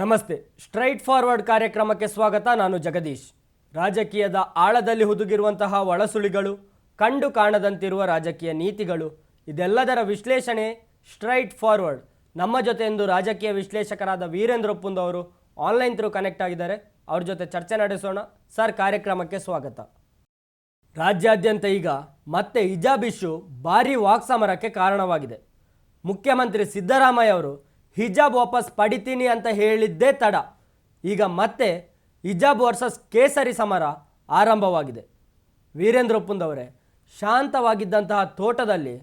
ನಮಸ್ತೆ. Straight forward ಕಾರ್ಯಕ್ರಮಕ್ಕೆ ಸ್ವಾಗತ. ನಾನು ಜಗದೀಶ್. ರಾಜಕೀಯದ ಆಳದಲ್ಲಿ ಹುದುಗಿರುವಂತಹ ಒಳಸುಳಿಗಳು, ಕಂಡು ಕಾಣದಂತಿರುವ ರಾಜಕೀಯ ನೀತಿಗಳು, ಇದೆಲ್ಲದರ ವಿಶ್ಲೇಷಣೆ ಸ್ಟ್ರೈಟ್ ಫಾರ್ವರ್ಡ್. ನಮ್ಮ ಜೊತೆ ಇಂದು ರಾಜಕೀಯ ವಿಶ್ಲೇಷಕರಾದ ವೀರೇಂದ್ರ ಒಪ್ಪುಂದ್ ಅವರು ಆನ್ಲೈನ್ ಥ್ರೂ ಕನೆಕ್ಟ್ ಆಗಿದ್ದಾರೆ. ಅವ್ರ ಜೊತೆ ಚರ್ಚೆ ನಡೆಸೋಣ. ಸರ್, ಕಾರ್ಯಕ್ರಮಕ್ಕೆ ಸ್ವಾಗತ. ರಾಜ್ಯಾದ್ಯಂತ ಈಗ ಮತ್ತೆ ಇಜಾಬಿಶು ಭಾರೀ ವಾಕ್ಸಮರಕ್ಕೆ ಕಾರಣವಾಗಿದೆ. ಮುಖ್ಯಮಂತ್ರಿ ಸಿದ್ದರಾಮಯ್ಯ ಅವರು ಹಿಜಾಬ್ ವಾಪಸ್ ಪಡಿತೀನಿ ಅಂತ ಹೇಳಿದ್ದೇ ತಡ. ಈಗ ಮತ್ತೆ ಹಿಜಾಬ್ ವರ್ಸಸ್ ಕೇಸರಿ ಸಮರ ಆರಂಭವಾಗಿದೆ. ವೀರೇಂದ್ರ ಒಪ್ಪಂದವರೇ ಶಾಂತವಾಗಿದ್ದಂತಹ ತೋಟದಲ್ಲಿ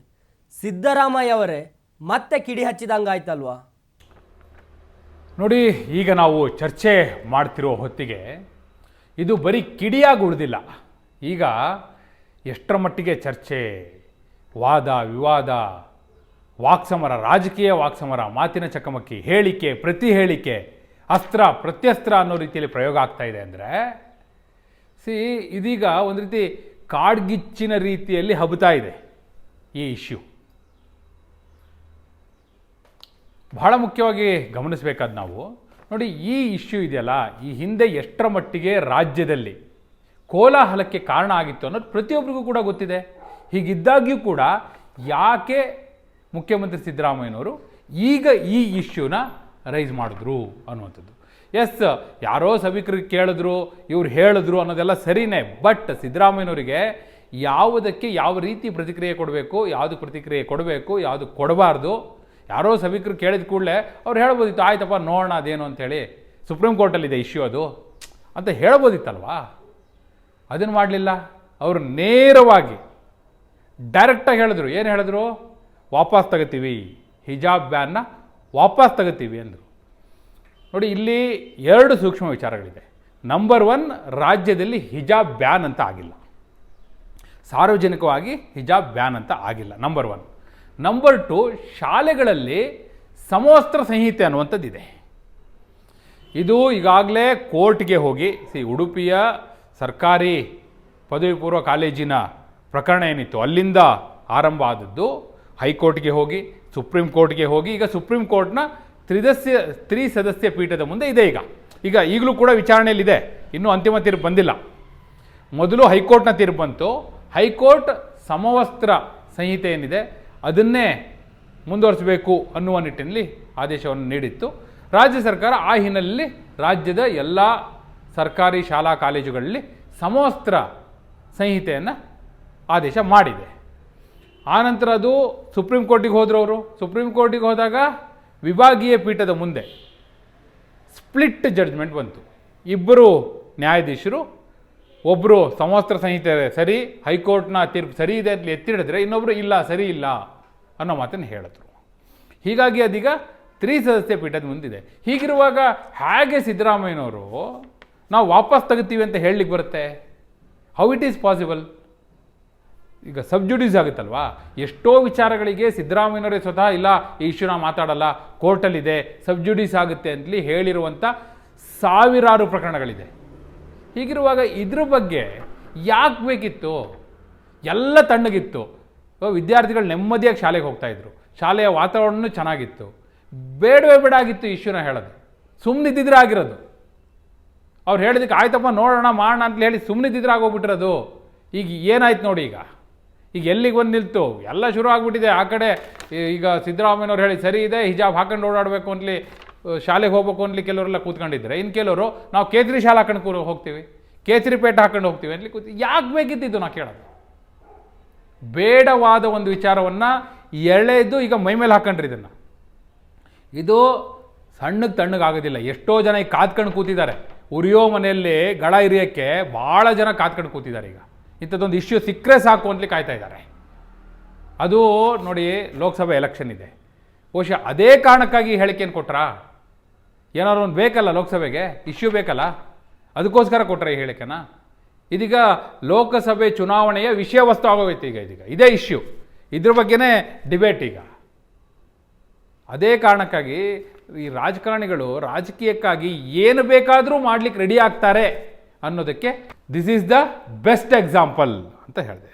ಸಿದ್ದರಾಮಯ್ಯ ಅವರೇ ಮತ್ತೆ ಕಿಡಿ ಹಚ್ಚಿದಂಗಾಯ್ತಲ್ವಾ? ನೋಡಿ, ಈಗ ನಾವು ಚರ್ಚೆ ಮಾಡ್ತಿರೋ ಹೊತ್ತಿಗೆ ಇದು ಬರೀ ಕಿಡಿಯಾಗಿ ಉಳಿದಿಲ್ಲ. ಈಗ ಎಷ್ಟರ ಮಟ್ಟಿಗೆ ಚರ್ಚೆ ವಾದ, ವಿವಾದ ವಾಕ್ಸಮರ, ರಾಜಕೀಯ ವಾಕ್ಸಮರ, ಮಾತಿನ ಚಕಮಕಿ, ಹೇಳಿಕೆ, ಪ್ರತಿ ಹೇಳಿಕೆ, ಅಸ್ತ್ರ, ಪ್ರತ್ಯಸ್ತ್ರ ಅನ್ನೋ ರೀತಿಯಲ್ಲಿ ಪ್ರಯೋಗ ಆಗ್ತಾ ಇದೆ ಅಂದರೆ ಸಿ ಇದೀಗ ಒಂದು ರೀತಿ ಕಾಡ್ಗಿಚ್ಚಿನ ರೀತಿಯಲ್ಲಿ ಹಬ್ತಾ ಇದೆ ಈ ಇಶ್ಯೂ ಬಹಳ ಮುಖ್ಯವಾಗಿ ಗಮನಿಸಬೇಕಾದ ನಾವು, ನೋಡಿ ಈ ಇಶ್ಯೂ ಇದೆಯಲ್ಲ, ಈ ಹಿಂದೆ ಎಷ್ಟರ ಮಟ್ಟಿಗೆ ರಾಜ್ಯದಲ್ಲಿ ಕೋಲಾಹಲಕ್ಕೆ ಕಾರಣ ಆಗಿತ್ತು ಅನ್ನೋದು ಪ್ರತಿಯೊಬ್ಬರಿಗೂ ಕೂಡ ಗೊತ್ತಿದೆ. ಹೀಗಿದ್ದಾಗ್ಯೂ ಕೂಡ ಯಾಕೆ ಮುಖ್ಯಮಂತ್ರಿ ಸಿದ್ದರಾಮಯ್ಯನವರು ಈಗ ಈ ಇಶ್ಯೂನ ರೈಸ್ ಮಾಡಿದ್ರು ಅನ್ನುವಂಥದ್ದು. ಎಸ್ ಯಾರೋ ಸಭಿಕರಿಗೆ ಕೇಳಿದ್ರು, ಇವ್ರು ಹೇಳಿದ್ರು ಅನ್ನೋದೆಲ್ಲ ಸರಿನೇ ಬಟ್ ಸಿದ್ದರಾಮಯ್ಯನವರಿಗೆ ಯಾವುದಕ್ಕೆ ಯಾವ ರೀತಿ ಪ್ರತಿಕ್ರಿಯೆ ಕೊಡಬೇಕು, ಯಾವುದು ಪ್ರತಿಕ್ರಿಯೆ ಕೊಡಬೇಕು, ಯಾವುದು ಕೊಡಬಾರ್ದು, ಯಾರೋ ಸಭಿಕರು ಕೇಳಿದ ಕೂಡಲೇ ಅವ್ರು ಹೇಳ್ಬೋದಿತ್ತು, ಆಯ್ತಪ್ಪ, ನೋಡೋಣ ಅದೇನು ಅಂತೇಳಿ ಸುಪ್ರೀಂ ಕೋರ್ಟಲ್ಲಿದೆ ಇಶ್ಯೂ ಅದು. ಅಂತ ಹೇಳ್ಬೋದಿತ್ತಲ್ವಾ? ಅದನ್ನು ಮಾಡಲಿಲ್ಲ. ಅವರು ನೇರವಾಗಿ ಡೈರೆಕ್ಟಾಗಿ ಹೇಳಿದ್ರು. ಏನು ಹೇಳಿದ್ರು? ವಾಪಸ್ ತಗೋತೀವಿ. ಹಿಜಾಬ್ ಬ್ಯಾನ್ನ ವಾಪಸ್ ತಗೋತೀವಿ ಅಂದರು. ನೋಡಿ, ಇಲ್ಲಿ ಎರಡು ಸೂಕ್ಷ್ಮ ವಿಚಾರಗಳಿದೆ. ನಂಬರ್ ಒನ್ ರಾಜ್ಯದಲ್ಲಿ ಹಿಜಾಬ್ ಬ್ಯಾನ್ ಅಂತ ಆಗಿಲ್ಲ. ಸಾರ್ವಜನಿಕವಾಗಿ ಹಿಜಾಬ್ ಬ್ಯಾನ್ ಅಂತ ಆಗಿಲ್ಲ. ನಂಬರ್ ಒನ್ ನಂಬರ್ ಟು ಶಾಲೆಗಳಲ್ಲಿ ಸಮವಸ್ತ್ರ ಸಂಹಿತೆ ಅನ್ನುವಂಥದ್ದಿದೆ. ಇದು ಈಗಾಗಲೇ ಕೋರ್ಟ್ಗೆ ಹೋಗಿ, ಸಿ, ಉಡುಪಿಯ ಸರ್ಕಾರಿ ಪದವಿ ಪೂರ್ವ ಕಾಲೇಜಿನ ಪ್ರಕರಣ ಏನಿತ್ತು, ಅಲ್ಲಿಂದ ಆರಂಭ ಆದದ್ದು ಹೈಕೋರ್ಟ್ಗೆ ಹೋಗಿ, ಸುಪ್ರೀಂ ಕೋರ್ಟ್ಗೆ ಹೋಗಿ, ಈಗ ಸುಪ್ರೀಂ ಕೋರ್ಟ್ನ ತ್ರಿದಸ್ಯ ತ್ರಿಸದಸ್ಯ ಪೀಠದ ಮುಂದೆ ಇದೆ ಈಗ. ಈಗ ಈಗಲೂ ಕೂಡ ವಿಚಾರಣೆಯಲ್ಲಿದೆ. ಇನ್ನೂ ಅಂತಿಮ ತೀರ್ಪು ಬಂದಿಲ್ಲ. ಮೊದಲು ಹೈಕೋರ್ಟ್ನ ತೀರ್ಪು ಬಂತು. ಹೈಕೋರ್ಟ್ ಸಮವಸ್ತ್ರ ಸಂಹಿತೆ ಏನಿದೆ, ಅದನ್ನೇ ಮುಂದುವರಿಸಬೇಕು ಅನ್ನುವ ನಿಟ್ಟಿನಲ್ಲಿ ಆದೇಶವನ್ನು ನೀಡಿತ್ತು. ರಾಜ್ಯ ಸರ್ಕಾರ ಆ ಹಿನ್ನೆಲೆಯಲ್ಲಿ ರಾಜ್ಯದ ಎಲ್ಲ ಸರ್ಕಾರಿ ಶಾಲಾ ಕಾಲೇಜುಗಳಲ್ಲಿ ಸಮವಸ್ತ್ರ ಸಂಹಿತೆಯನ್ನು ಆದೇಶ ಮಾಡಿದೆ. ಆನಂತರ ಅದು ಸುಪ್ರೀಂ ಕೋರ್ಟಿಗೆ ಹೋದ್ರು ಅವರು. ಸುಪ್ರೀಂ ಕೋರ್ಟಿಗೆ ಹೋದಾಗ ವಿಭಾಗೀಯ ಪೀಠದ ಮುಂದೆ ಸ್ಪ್ಲಿಟ್ ಜಡ್ಜ್ಮೆಂಟ್ ಬಂತು. ಇಬ್ಬರು ನ್ಯಾಯಾಧೀಶರು ಒಬ್ಬರು ಸಮವಸ್ತ್ರ ಸಂಹಿತೆ ಸರಿ, ಹೈಕೋರ್ಟ್ನ ತೀರ್ಪು ಸರಿ ಇದೆ ಅಂತ ಎತ್ತಿ ಹಿಡಿದ್ರೆ ಇನ್ನೊಬ್ಬರು ಇಲ್ಲ, ಸರಿ ಇಲ್ಲ ಅನ್ನೋ ಮಾತನ್ನು ಹೇಳಿದ್ರು. ಹೀಗಾಗಿ ಅದೀಗ ತ್ರಿಸದಸ್ಯ ಪೀಠದ ಮುಂದಿದೆ. ಹೀಗಿರುವಾಗ ಹೇಗೆ ಸಿದ್ದರಾಮಯ್ಯನವರು ನಾವು ವಾಪಸ್ ತೆಗಿತೀವಿ ಅಂತ ಹೇಳಲಿಕ್ಕೆ ಬರುತ್ತೆ? ಹೌ ಇಟ್ ಈಸ್ ಪಾಸಿಬಲ್ ಈಗ ಸಬ್ಜುಡೀಸ್ ಆಗುತ್ತಲ್ವಾ? ಎಷ್ಟೋ ವಿಚಾರಗಳಿಗೆ ಸಿದ್ದರಾಮಯ್ಯನವರೇ ಸ್ವತಃ, ಇಲ್ಲ, ಈ ಇಶ್ಯೂ ನಾವು ಮಾತಾಡಲ್ಲ, ಕೋರ್ಟಲ್ಲಿದೆ ಸಬ್ಜುಡೀಸ್ ಆಗುತ್ತೆ ಅಂತಲಿ ಹೇಳಿರುವಂಥ ಸಾವಿರಾರು ಪ್ರಕರಣಗಳಿದೆ. ಹೀಗಿರುವಾಗ ಇದ್ರ ಬಗ್ಗೆ ಯಾಕೆ ಬೇಕಿತ್ತು? ಎಲ್ಲ ತಣ್ಣಗಿತ್ತು. ವಿದ್ಯಾರ್ಥಿಗಳು ನೆಮ್ಮದಿಯಾಗಿ ಶಾಲೆಗೆ ಹೋಗ್ತಾ ಇದ್ರು. ಶಾಲೆಯ ವಾತಾವರಣವೂ ಚೆನ್ನಾಗಿತ್ತು. ಬೇಡವೇ ಬೇಡ ಆಗಿತ್ತು ಇಶ್ಯೂನ ಹೇಳೋದು. ಸುಮ್ಮನಿದ್ದಿದ್ರೆ ಆಗಿರೋದು. ಅವ್ರು ಹೇಳಿದಕ್ಕೆ, ಆಯ್ತಪ್ಪ, ನೋಡೋಣ, ಮಾಡೋಣ ಅಂತ ಹೇಳಿ ಸುಮ್ಮನಿದ್ದಿದ್ರೆ ಆಗೋಗ್ಬಿಟ್ಟಿರೋದು. ಈಗ ಏನಾಯ್ತು ನೋಡಿ ಈಗ. ಈಗ ಎಲ್ಲಿಗೆ ಬಂದು ನಿಲ್ತು? ಎಲ್ಲ ಶುರು ಆಗಿಬಿಟ್ಟಿದೆ. ಆ ಕಡೆ ಈಗ ಸಿದ್ದರಾಮಯ್ಯನವ್ರು ಹೇಳಿ, ಸರಿ ಇದೆ, ಹಿಜಾಬ್ ಹಾಕೊಂಡು ಓಡಾಡಬೇಕು ಅಂತಲಿ ಶಾಲೆಗೆ ಹೋಗ್ಬೇಕು ಅಂತಲಿ ಕೆಲವರೆಲ್ಲ ಕೂತ್ಕೊಂಡಿದ್ದಾರೆ. ಇನ್ನು ಕೆಲವರು, ನಾವು ಕೇಸರಿ ಶಾಲೆ ಹಾಕೊಂಡು ಕೂ ಹೋಗ್ತೀವಿ. ಕೇಸರಿ ಪೇಟೆ ಹಾಕೊಂಡು ಹೋಗ್ತೀವಿ ಅಂತಲಿ ಕೂತಿ, ಯಾಕೆ ಬೇಕಿದ್ದಿದ್ದು ನಾ ಕೇಳೋದು? ಬೇಡವಾದ ಒಂದು ವಿಚಾರವನ್ನು ಎಳೆದು ಈಗ ಮೈಮೇಲೆ ಹಾಕೊಂಡ್ರಿ ಇದನ್ನು. ಇದು ಸಣ್ಣಗೆ ತಣ್ಣಗಾಗೋದಿಲ್ಲ ಎಷ್ಟೋ ಜನ ಈಗ ಕಾದ್ಕೊಂಡು ಕೂತಿದ್ದಾರೆ. ಉರಿಯೋ ಮನೆಯಲ್ಲಿ ಗಳ ಇರಿಯೋಕ್ಕೆ ಭಾಳ ಜನ ಕಾದ್ಕೊಂಡು ಕೂತಿದ್ದಾರೆ ಈಗ. ಇಂಥದ್ದೊಂದು ಇಶ್ಯೂ ಸಿಕ್ಕರೆ ಸಾಕು ಅಂತಲೇ ಕಾಯ್ತಾ ಇದ್ದಾರೆ. ಅದು ನೋಡಿ ಲೋಕಸಭೆ ಎಲೆಕ್ಷನ್ ಇದೆ. ಬಹುಶಃ ಅದೇ ಕಾರಣಕ್ಕಾಗಿ ಹೇಳಿಕೆ ಹೇಳಿಕೆಯನ್ನು ಕೊಟ್ರಾ? ಏನಾದ್ರು ಒಂದು ಬೇಕಲ್ಲ ಲೋಕಸಭೆಗೆ? ಇಶ್ಯೂ ಬೇಕಲ್ಲ? ಅದಕ್ಕೋಸ್ಕರ ಕೊಟ್ಟರೆ ಈ ಹೇಳಿಕೆನ? ಇದೀಗ ಲೋಕಸಭೆ ಚುನಾವಣೆಯ ವಿಷಯ ವಸ್ತು ಆಗೋಗೈತೆ ಈಗ, ಇದೀಗ. ಇದೇ ಇಶ್ಯೂ ಇದ್ರ ಬಗ್ಗೆನೇ ಡಿಬೇಟ್ ಈಗ. ಅದೇ ಕಾರಣಕ್ಕಾಗಿ ಈ ರಾಜಕಾರಣಿಗಳು ರಾಜಕೀಯಕ್ಕಾಗಿ ಏನು ಬೇಕಾದರೂ ಮಾಡ್ಲಿಕ್ಕೆ ರೆಡಿ ಆಗ್ತಾರೆ. ಅನ್ನೋದಕ್ಕೆ this is the best example ಅಂತ ಹೇಳಿದೆ.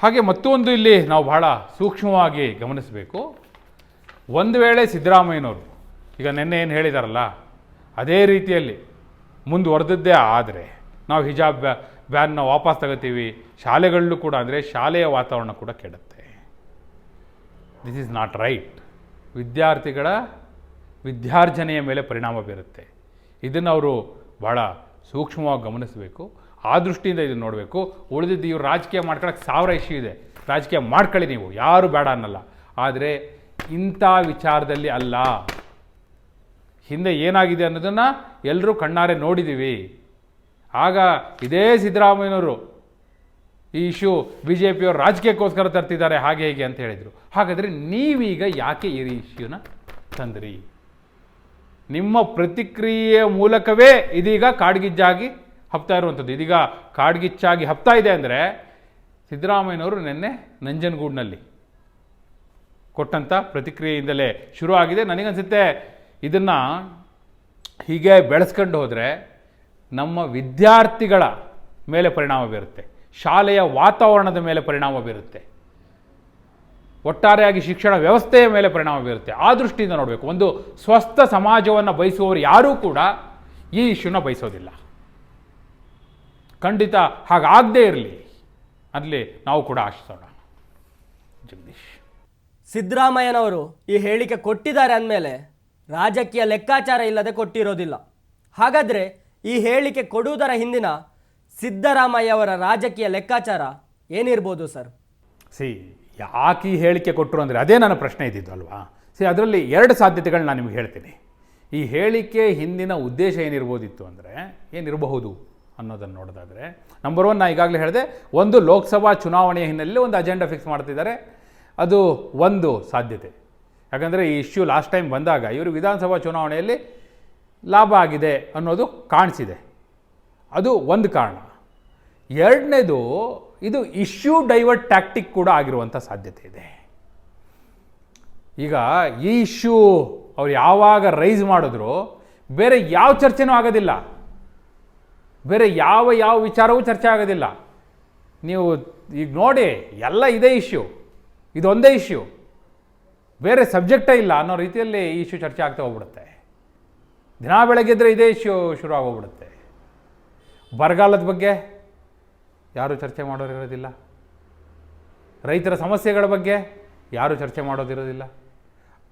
ಹಾಗೆ ಮತ್ತೊಂದು ಇಲ್ಲಿ ನಾವು ಬಹಳ ಸೂಕ್ಷ್ಮವಾಗಿ ಗಮನಿಸಬೇಕು. ಒಂದು ವೇಳೆ ಸಿದ್ದರಾಮಯ್ಯನವರು, ಈಗ ನಿನ್ನೆ ಏನು ಹೇಳಿದಾರಲ್ಲ, ಅದೇ ರೀತಿಯಲ್ಲಿ ಮುಂದುವರೆದದ್ದೇ ಆದರೆ ನಾವು ಹಿಜಾಬ್ ಬ್ಯಾ, ಬ್ಯಾನ್ನ ವಾಪಸ್ ತಗೋತೀವಿ, ಶಾಲೆಗಳಲ್ಲೂ ಕೂಡ, ಅಂದರೆ ಶಾಲೆಯ ವಾತಾವರಣ ಕೂಡ ಕೆಡುತ್ತೆ. ದಿಸ್ ಈಸ್ ನಾಟ್ ರೈಟ್ ವಿದ್ಯಾರ್ಥಿಗಳ ವಿದ್ಯಾರ್ಜನೆಯ ಮೇಲೆ ಪರಿಣಾಮ ಬೀರುತ್ತೆ. ಇದನ್ನು ಅವರು ಭಾಳ ಸೂಕ್ಷ್ಮವಾಗಿ ಗಮನಿಸಬೇಕು. ಆ ದೃಷ್ಟಿಯಿಂದ ಇದನ್ನು ನೋಡಬೇಕು. ಉಳಿದಿದ್ದು ಇವರು ರಾಜಕೀಯ ಮಾಡ್ಕೊಳಕ್ಕೆ ಸಾವಿರ ಇಶ್ಯೂ ಇದೆ. ರಾಜಕೀಯ ಮಾಡ್ಕೊಳ್ಳಿ ನೀವು. ಯಾರು ಬೇಡ ಅನ್ನಲ್ಲ. ಆದರೆ ಇಂಥ ವಿಚಾರದಲ್ಲಿ ಅಲ್ಲ. ಹಿಂದೆ ಏನಾಗಿದೆ ಅನ್ನೋದನ್ನು ಎಲ್ಲರೂ ಕಣ್ಣಾರೆ ನೋಡಿದ್ದೀವಿ ಆಗ ಇದೇ ಸಿದ್ದರಾಮಯ್ಯನವರು ಈ ಇಶ್ಯೂ ಬಿ ಜೆ ಪಿಯವರು ರಾಜಕೀಯಕ್ಕೋಸ್ಕರ ತರ್ತಿದ್ದಾರೆ ಹಾಗೆ ಹೀಗೆ ಅಂತ ಹೇಳಿದರು. ಹಾಗಾದರೆ ನೀವೀಗ ಯಾಕೆ ಈ ಇಶ್ಯೂನ ತಂದ್ರಿ? ನಿಮ್ಮ ಪ್ರತಿಕ್ರಿಯೆಯ ಮೂಲಕವೇ ಇದೀಗ ಕಾಡ್ಗಿಜ್ಜಾಗಿ ಹಪ್ತಾ ಇರುವಂಥದ್ದು. ಇದೀಗ ಕಾಡ್ಗಿಚ್ಚಾಗಿ ಹಪ್ತಾ ಇದೆ ಅಂದರೆ ಸಿದ್ದರಾಮಯ್ಯನವರು ನಿನ್ನೆ ನಂಜನಗೂಡಿನಲ್ಲಿ ಕೊಟ್ಟಂಥ ಪ್ರತಿಕ್ರಿಯೆಯಿಂದಲೇ ಶುರು ಆಗಿದೆ ನನಗನ್ಸುತ್ತೆ ಇದನ್ನು ಹೀಗೆ ಬೆಳೆಸ್ಕೊಂಡು ಹೋದರೆ ನಮ್ಮ ವಿದ್ಯಾರ್ಥಿಗಳ ಮೇಲೆ ಪರಿಣಾಮ ಬೀರುತ್ತೆ. ಶಾಲೆಯ ವಾತಾವರಣದ ಮೇಲೆ ಪರಿಣಾಮ ಬೀರುತ್ತೆ. ಒಟ್ಟಾರೆಯಾಗಿ ಶಿಕ್ಷಣ ವ್ಯವಸ್ಥೆಯ ಮೇಲೆ ಪರಿಣಾಮ ಬೀರುತ್ತೆ. ಆ ದೃಷ್ಟಿಯಿಂದ ನೋಡಬೇಕು. ಒಂದು ಸ್ವಸ್ಥ ಸಮಾಜವನ್ನು ಬಯಸುವವರು ಯಾರೂ ಕೂಡ ಈ ಇಶ್ಯೂನ ಬಯಸೋದಿಲ್ಲ. ಖಂಡಿತ ಹಾಗಾಗದೇ ಇರಲಿ. ಅಲ್ಲಿ ನಾವು ಕೂಡ ಆಶಿಸೋಣ. ಜಗದೀಶ್. ಸಿದ್ದರಾಮಯ್ಯನವರು ಈ ಹೇಳಿಕೆ ಕೊಟ್ಟಿದ್ದಾರೆ ಅಂದಮೇಲೆ ರಾಜಕೀಯ ಲೆಕ್ಕಾಚಾರ ಇಲ್ಲದೆ ಕೊಟ್ಟಿರೋದಿಲ್ಲ. ಹಾಗಾದರೆ ಈ ಹೇಳಿಕೆ ಕೊಡುವುದರ ಹಿಂದಿನ ಸಿದ್ದರಾಮಯ್ಯ ಅವರ ರಾಜಕೀಯ ಲೆಕ್ಕಾಚಾರ ಏನಿರ್ಬೋದು ಸರ್? ಸಿ ಯಾಕೆ ಹೇಳಿಕೆ ಕೊಟ್ಟರು ಅಂದರೆ ಅದೇ ನನ್ನ ಪ್ರಶ್ನೆ ಇದ್ದಿದ್ದು ಅಲ್ವಾ? ಸರಿ ಅದರಲ್ಲಿ ಎರಡು ಸಾಧ್ಯತೆಗಳು ನಾನು ನಿಮಗೆ ಹೇಳ್ತೀನಿ. ಈ ಹೇಳಿಕೆ ಹಿಂದಿನ ಉದ್ದೇಶ ಏನಿರ್ಬೋದಿತ್ತು ಅಂದರೆ ಏನಿರಬಹುದು ಅನ್ನೋದನ್ನು ನೋಡೋದಾದರೆ ನಂಬರ್ ಒನ್ ನಾನು ಈಗಾಗಲೇ ಹೇಳಿದೆ, ಒಂದು ಲೋಕಸಭಾ ಚುನಾವಣೆಯ ಹಿನ್ನೆಲೆಯಲ್ಲಿ ಒಂದು ಅಜೆಂಡಾ ಫಿಕ್ಸ್ ಮಾಡ್ತಿದ್ದಾರೆ. ಅದು ಒಂದು ಸಾಧ್ಯತೆ. ಯಾಕಂದರೆ ಈ ಇಶ್ಯೂ ಲಾಸ್ಟ್ ಟೈಮ್ ಬಂದಾಗ ಇವರು ವಿಧಾನಸಭಾ ಚುನಾವಣೆಯಲ್ಲಿ ಲಾಭ ಆಗಿದೆ ಅನ್ನೋದು ಕಾಣಿಸಿದೆ. ಅದು ಒಂದು ಕಾರಣ. ಎರಡನೇದು ಇದು ಇಶ್ಯೂ ಡೈವರ್ಟ್ ಟ್ಯಾಕ್ಟಿಕ್ ಕೂಡ ಆಗಿರುವಂಥ ಸಾಧ್ಯತೆ ಇದೆ. ಈಗ ಈ ಇಶ್ಯೂ ಅವ್ರು ಯಾವಾಗ ರೈಸ್ ಮಾಡಿದ್ರು, ಬೇರೆ ಯಾವ ಚರ್ಚೆನೂ ಆಗೋದಿಲ್ಲ. ಬೇರೆ ಯಾವ ಯಾವ ವಿಚಾರವೂ ಚರ್ಚೆ ಆಗೋದಿಲ್ಲ. ನೀವು ಈಗ ನೋಡಿ, ಎಲ್ಲ ಇದೇ ಇಶ್ಯೂ ಇದೊಂದೇ ಇಶ್ಯೂ ಬೇರೆ ಸಬ್ಜೆಕ್ಟೇ ಇಲ್ಲ ಅನ್ನೋ ರೀತಿಯಲ್ಲಿ ಈ ಇಶ್ಯೂ ಚರ್ಚೆ ಆಗ್ತಾ ಹೋಗ್ಬಿಡುತ್ತೆ. ದಿನ ಬೆಳಗ್ಗೆದ್ರೆ ಇದೇ ಇಶ್ಯೂ ಶುರು ಆಗೋಗ್ಬಿಡುತ್ತೆ. ಬರಗಾಲದ ಬಗ್ಗೆ ಯಾರೂ ಚರ್ಚೆ ಮಾಡೋರಿರೋದಿಲ್ಲ ರೈತರ ಸಮಸ್ಯೆಗಳ ಬಗ್ಗೆ ಯಾರೂ ಚರ್ಚೆ ಮಾಡೋದಿರೋದಿಲ್ಲ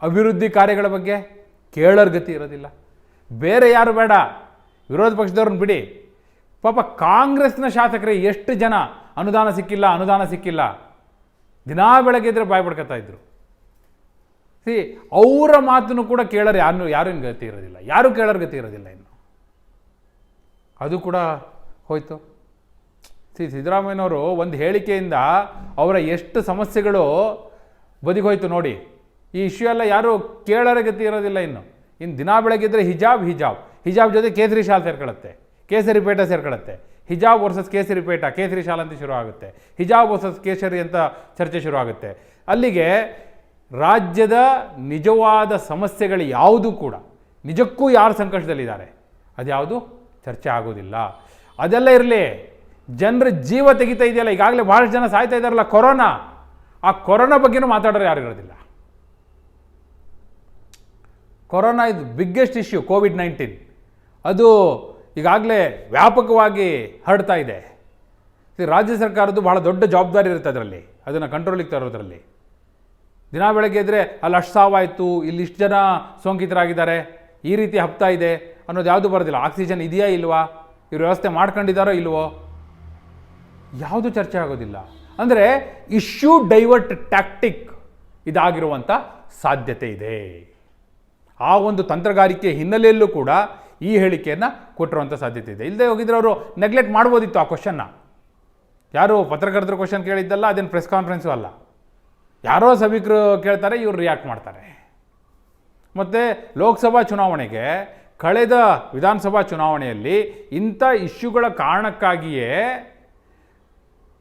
ಅಭಿವೃದ್ಧಿ ಕಾರ್ಯಗಳ ಬಗ್ಗೆ ಕೇಳೋರ್ ಗತಿ ಇರೋದಿಲ್ಲ. ಬೇರೆ ಯಾರು ಬೇಡ. ವಿರೋಧ ಪಕ್ಷದವ್ರನ್ನ ಬಿಡಿ. ಪಾಪ ಕಾಂಗ್ರೆಸ್ನ ಶಾಸಕರೇ ಎಷ್ಟು ಜನ ಅನುದಾನ ಸಿಕ್ಕಿಲ್ಲ ಅನುದಾನ ಸಿಕ್ಕಿಲ್ಲ. ದಿನಾ ಬೆಳಗ್ಗೆ ಇದ್ರೆ ಬಾಯ್ ಪಡ್ಕೊತಾ ಇದ್ರು. ಸಿ, ಅವರ ಮಾತನ್ನು ಕೂಡ ಕೇಳೋರು ಯಾರು ಯಾರು ಗತಿ ಇರೋದಿಲ್ಲ. ಯಾರು ಕೇಳೋರ್ ಗತಿ ಇರೋದಿಲ್ಲ ಇನ್ನು. ಅದು ಕೂಡ ಹೋಯ್ತು. ಸಿ ಸಿದ್ದರಾಮಯ್ಯನವರು ಒಂದು ಹೇಳಿಕೆಯಿಂದ ಅವರ ಎಷ್ಟು ಸಮಸ್ಯೆಗಳು ಬದಿಗೋಯ್ತು ನೋಡಿ. ಈ ಇಶ್ಯೂ ಎಲ್ಲ ಯಾರೂ ಕೇಳೋರ ಗತಿ ಇರೋದಿಲ್ಲ ಇನ್ನು. ಇನ್ನು ದಿನ ಬೆಳಗ್ಗೆದ್ರೆ ಹಿಜಾಬ್ ಹಿಜಾಬ್. ಹಿಜಾಬ್ ಜೊತೆ ಕೇಸರಿ ಶಾಲ್ ಸೇರ್ಕೊಳ್ಳುತ್ತೆ. ಕೇಸರಿ ಪೇಟ ಸೇರ್ಕೊಳ್ಳುತ್ತೆ. ಹಿಜಾಬ್ ವರ್ಸಸ್ ಕೇಸರಿ ಪೇಟ, ಕೇಸರಿ ಶಾಲ್ ಅಂತ ಶುರು ಆಗುತ್ತೆ. ಹಿಜಾಬ್ ವರ್ಸಸ್ ಕೇಸರಿ ಅಂತ ಚರ್ಚೆ ಶುರು ಆಗುತ್ತೆ. ಅಲ್ಲಿಗೆ ರಾಜ್ಯದ ನಿಜವಾದ ಸಮಸ್ಯೆಗಳು ಯಾವುದೂ ಕೂಡ, ನಿಜಕ್ಕೂ ಯಾರು ಸಂಕಷ್ಟದಲ್ಲಿದ್ದಾರೆ? ಅದ್ಯಾವುದು ಚರ್ಚೆ ಆಗೋದಿಲ್ಲ. ಅದೆಲ್ಲ ಇರಲಿ. ಜನರ ಜೀವ ತೆಗಿತಾ ಇದೆಯಲ್ಲ, ಈಗಾಗಲೇ ಭಾಳಷ್ಟು ಜನ ಸಾಯ್ತಾ ಇದ್ದಾರಲ್ಲ ಕೊರೋನಾ. ಆ ಕೊರೋನಾ ಬಗ್ಗೆನೂ ಮಾತಾಡೋರು ಯಾರು ಇರೋದಿಲ್ಲ. ಕೊರೋನಾ ಇದು ಬಿಗ್ಗೆಸ್ಟ್ ಇಶ್ಯೂ ಕೋವಿಡ್ ನೈನ್ಟೀನ್ ಅದು ಈಗಾಗಲೇ ವ್ಯಾಪಕವಾಗಿ ಹರಡ್ತಾ ಇದೆ. ರಾಜ್ಯ ಸರ್ಕಾರದ್ದು ಬಹಳ ದೊಡ್ಡ ಜವಾಬ್ದಾರಿ ಇರುತ್ತೆ ಅದರಲ್ಲಿ, ಅದನ್ನು ಕಂಟ್ರೋಲಿಗೆ ತರೋದ್ರಲ್ಲಿ. ದಿನ ಬೆಳಗ್ಗೆ ಇದ್ದರೆ ಅಲ್ಲಿ ಅಷ್ಟು ಸಾವಾಯಿತು, ಇಲ್ಲಿ ಇಷ್ಟು ಜನ ಸೋಂಕಿತರಾಗಿದ್ದಾರೆ, ಈ ರೀತಿ ಹಬ್ತಾ ಇದೆ ಅನ್ನೋದು ಯಾವುದು ಬರೋದಿಲ್ಲ. ಆಕ್ಸಿಜನ್ ಇದೆಯಾ ಇಲ್ವಾ? ಇವ್ರು ವ್ಯವಸ್ಥೆ ಮಾಡ್ಕೊಂಡಿದ್ದಾರೋ ಇಲ್ವೋ? ಯಾವುದು ಚರ್ಚೆ ಆಗೋದಿಲ್ಲ. ಅಂದರೆ ಇಶ್ಯೂ ಡೈವರ್ಟ್ ಟ್ಯಾಕ್ಟಿಕ್ ಇದಾಗಿರುವಂಥ ಸಾಧ್ಯತೆ ಇದೆ. ಆ ಒಂದು ತಂತ್ರಗಾರಿಕೆ ಹಿನ್ನೆಲೆಯಲ್ಲೂ ಕೂಡ ಈ ಹೇಳಿಕೆಯನ್ನು ಕೊಟ್ಟಿರುವಂಥ ಸಾಧ್ಯತೆ ಇದೆ. ಇಲ್ಲದೆ ಹೋಗಿದ್ರೆ ಅವರು ನೆಗ್ಲೆಕ್ಟ್ ಮಾಡ್ಬೋದಿತ್ತು ಆ ಕ್ವಶನ್ನ ಯಾರು ಪತ್ರಕರ್ತರ ಕ್ವಶನ್ ಕೇಳಿದ್ದಲ್ಲ, ಅದೇನು ಪ್ರೆಸ್ ಕಾನ್ಫರೆನ್ಸು ಅಲ್ಲ. ಯಾರೋ ಸಭಿಕರು ಕೇಳ್ತಾರೆ, ಇವರು ರಿಯಾಕ್ಟ್ ಮಾಡ್ತಾರೆ. ಮತ್ತು ಲೋಕಸಭಾ ಚುನಾವಣೆಗೆ ಕಳೆದ ವಿಧಾನಸಭಾ ಚುನಾವಣೆಯಲ್ಲಿ ಇಂಥ ಇಶ್ಯೂಗಳ ಕಾರಣಕ್ಕಾಗಿಯೇ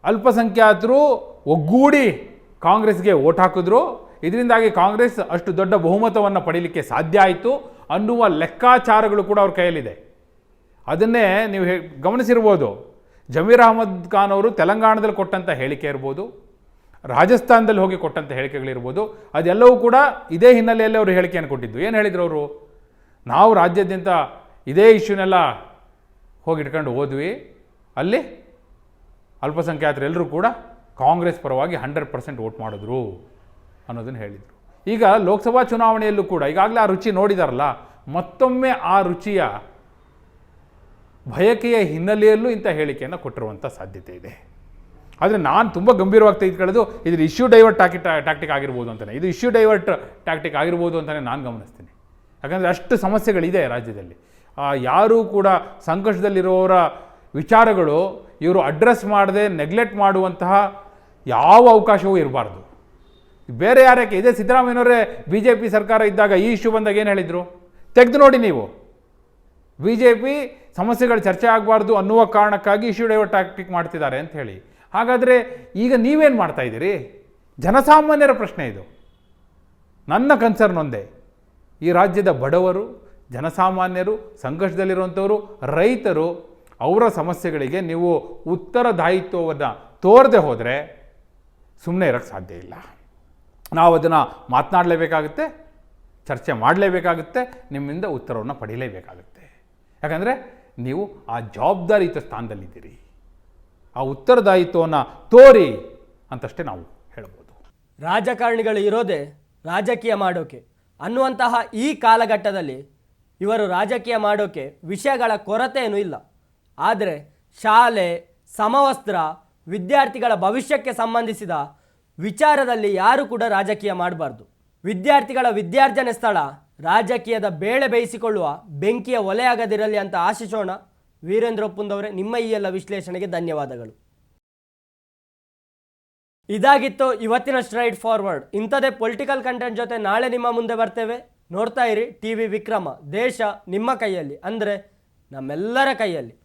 ಅಲ್ಪಸಂಖ್ಯಾತರು ಒಗ್ಗೂಡಿ ಕಾಂಗ್ರೆಸ್ಗೆ ಓಟ್ ಹಾಕಿದ್ರು. ಇದರಿಂದಾಗಿ ಕಾಂಗ್ರೆಸ್ ಅಷ್ಟು ದೊಡ್ಡ ಬಹುಮತವನ್ನು ಪಡೀಲಿಕ್ಕೆ ಸಾಧ್ಯ ಆಯಿತು. ಅನ್ನುವ ಲೆಕ್ಕಾಚಾರಗಳು ಕೂಡ ಅವ್ರ ಕೈಯಲ್ಲಿದೆ. ಅದನ್ನೇ ನೀವು ಗಮನಿಸಿರ್ಬೋದು. ಜಮೀರ್ ಅಹಮದ್ ಖಾನ್ ಅವರು ತೆಲಂಗಾಣದಲ್ಲಿ ಕೊಟ್ಟಂಥ ಹೇಳಿಕೆ ಇರ್ಬೋದು. ರಾಜಸ್ಥಾನದಲ್ಲಿ ಹೋಗಿ ಕೊಟ್ಟಂಥ ಹೇಳಿಕೆಗಳಿರ್ಬೋದು. ಅದೆಲ್ಲವೂ ಕೂಡ ಇದೇ ಹಿನ್ನೆಲೆಯಲ್ಲಿ ಅವರು ಹೇಳಿಕೆಯನ್ನು ಕೊಟ್ಟಿದ್ದು. ಏನು ಹೇಳಿದರು ಅವರು? ನಾವು ರಾಜ್ಯಾದ್ಯಂತ ಇದೇ ಇಶ್ಯೂನೆಲ್ಲ ಹೋಗಿ ಇಟ್ಕೊಂಡು ಹೋದ್ವಿ. ಅಲ್ಲಿ ಅಲ್ಪಸಂಖ್ಯಾತರು ಎಲ್ಲರೂ ಕೂಡ ಕಾಂಗ್ರೆಸ್ ಪರವಾಗಿ ಹಂಡ್ರೆಡ್ ಪರ್ಸೆಂಟ್ ವೋಟ್ ಮಾಡಿದ್ರು ಅನ್ನೋದನ್ನು ಹೇಳಿದರು. ಈಗ ಲೋಕಸಭಾ ಚುನಾವಣೆಯಲ್ಲೂ ಕೂಡ ಈಗಾಗಲೇ ಆ ರುಚಿ ನೋಡಿದಾರಲ್ಲ, ಮತ್ತೊಮ್ಮೆ ಆ ರುಚಿಯ ಬಯಕೆಯ ಹಿನ್ನೆಲೆಯಲ್ಲೂ ಇಂಥ ಹೇಳಿಕೆಯನ್ನು ಕೊಟ್ಟಿರುವಂಥ ಸಾಧ್ಯತೆ ಇದೆ. ಆದರೆ ನಾನು ತುಂಬ ಗಂಭೀರವಾಗಿ ತೆಗೆದುಕೊಳ್ಳೋದು ಇದು ಇಶ್ಯೂ ಡೈವರ್ಟ್ ಟಾಕಿ ಟ್ಯಾಕ್ಟಿಕ್ ಆಗಿರ್ಬೋದು ಅಂತಲೇ ಇದು ಇಶ್ಯೂ ಡೈವರ್ಟ್ ಟ್ಯಾಕ್ಟಿಕ್ ಆಗಿರ್ಬೋದು ಅಂತಲೇ ನಾನು ಗಮನಿಸ್ತೀನಿ. ಯಾಕಂದರೆ ಅಷ್ಟು ಸಮಸ್ಯೆಗಳಿದೆ ರಾಜ್ಯದಲ್ಲಿ. ಯಾರೂ ಕೂಡ ಸಂಕಷ್ಟದಲ್ಲಿರೋರ ವಿಚಾರಗಳು ಇವರು ಅಡ್ರೆಸ್ ಮಾಡದೆ ನೆಗ್ಲೆಕ್ಟ್ ಮಾಡುವಂತಹ ಯಾವ ಅವಕಾಶವೂ ಇರಬಾರ್ದು. ಬೇರೆ ಯಾರಕ್ಕೆ ಇದೇ ಸಿದ್ದರಾಮಯ್ಯನವರೇ ಬಿ ಜೆ ಪಿ ಸರ್ಕಾರ ಇದ್ದಾಗ ಈ ಇಶ್ಯೂ ಬಂದಾಗ ಏನು ಹೇಳಿದರು? ತೆಗೆದು ನೋಡಿ ನೀವು. ಬಿ ಜೆ ಪಿ ಸಮಸ್ಯೆಗಳು ಚರ್ಚೆ ಆಗಬಾರ್ದು ಅನ್ನುವ ಕಾರಣಕ್ಕಾಗಿ ಇಶ್ಯೂ ಡೈವರ್ಟ್ ಟ್ಯಾಕ್ಟಿಕ್ ಮಾಡ್ತಿದ್ದಾರೆ ಅಂತ ಹೇಳಿ. ಹಾಗಾದರೆ ಈಗ ನೀವೇನು ಮಾಡ್ತಾ ಇದ್ದೀರಿ? ಜನಸಾಮಾನ್ಯರ ಪ್ರಶ್ನೆ ಇದು. ನನ್ನ ಕನ್ಸರ್ನ್ ಒಂದೇ. ಈ ರಾಜ್ಯದ ಬಡವರು, ಜನಸಾಮಾನ್ಯರು ಸಂಕಷ್ಟದಲ್ಲಿರುವಂಥವರು ರೈತರು ಅವರ ಸಮಸ್ಯೆಗಳಿಗೆ ನೀವು ಉತ್ತರದಾಯಿತ್ವವನ್ನು ತೋರದೆ ಹೋದರೆ ಸುಮ್ಮನೆ ಇರೋಕ್ಕೆ ಸಾಧ್ಯ ಇಲ್ಲ. ನಾವು ಅದನ್ನು ಮಾತನಾಡಲೇಬೇಕಾಗುತ್ತೆ, ಚರ್ಚೆ ಮಾಡಲೇಬೇಕಾಗುತ್ತೆ, ನಿಮ್ಮಿಂದ ಉತ್ತರವನ್ನು ಪಡೆಯಲೇಬೇಕಾಗುತ್ತೆ ಯಾಕಂದರೆ ನೀವು ಆ ಜವಾಬ್ದಾರಿಯುತ ಸ್ಥಾನದಲ್ಲಿದ್ದೀರಿ. ಆ ಉತ್ತರದಾಯಿತ್ವವನ್ನು ತೋರಿ ಅಂತಷ್ಟೇ ನಾವು ಹೇಳ್ಬೋದು. ರಾಜಕಾರಣಿಗಳು ಇರೋದೇ ರಾಜಕೀಯ ಮಾಡೋಕೆ. ಅನ್ನುವಂತಹ ಈ ಕಾಲಘಟ್ಟದಲ್ಲಿ ಇವರು ರಾಜಕೀಯ ಮಾಡೋಕೆ ವಿಷಯಗಳ ಕೊರತೆಯೂ ಇಲ್ಲ. ಆದರೆ ಶಾಲೆ, ಸಮವಸ್ತ್ರ, ವಿದ್ಯಾರ್ಥಿಗಳ ಭವಿಷ್ಯಕ್ಕೆ ಸಂಬಂಧಿಸಿದ ವಿಚಾರದಲ್ಲಿ ಯಾರು ಕೂಡ ರಾಜಕೀಯ ಮಾಡಬಾರ್ದು. ವಿದ್ಯಾರ್ಥಿಗಳ ವಿದ್ಯಾರ್ಜನೆ ಸ್ಥಳ ರಾಜಕೀಯದ ಬೇಳೆ ಬೇಯಿಸಿಕೊಳ್ಳುವ ಬೆಂಕಿಯ ಒಲೆಯಾಗದಿರಲಿ ಅಂತ ಆಶಿಸೋಣ. ವೀರೇಂದ್ರ ಒಪ್ಪುಂದವರೇ, ನಿಮ್ಮ ಈ ಎಲ್ಲ ವಿಶ್ಲೇಷಣೆಗೆ ಧನ್ಯವಾದಗಳು. ಇದಾಗಿತ್ತು ಇವತ್ತಿನ ಸ್ಟ್ರೈಟ್ ಫಾರ್ವರ್ಡ್ ಇಂಥದೇ ಪೊಲಿಟಿಕಲ್ ಕಂಟೆಂಟ್ ಜೊತೆ ನಾಳೆ ನಿಮ್ಮ ಮುಂದೆ ಬರ್ತೇವೆ. ನೋಡ್ತಾ ಇರಿ ಟಿ ವಿ ವಿಕ್ರಮ, ದೇಶ ನಿಮ್ಮ ಕೈಯಲ್ಲಿ, ಅಂದರೆ ನಮ್ಮೆಲ್ಲರ ಕೈಯಲ್ಲಿ.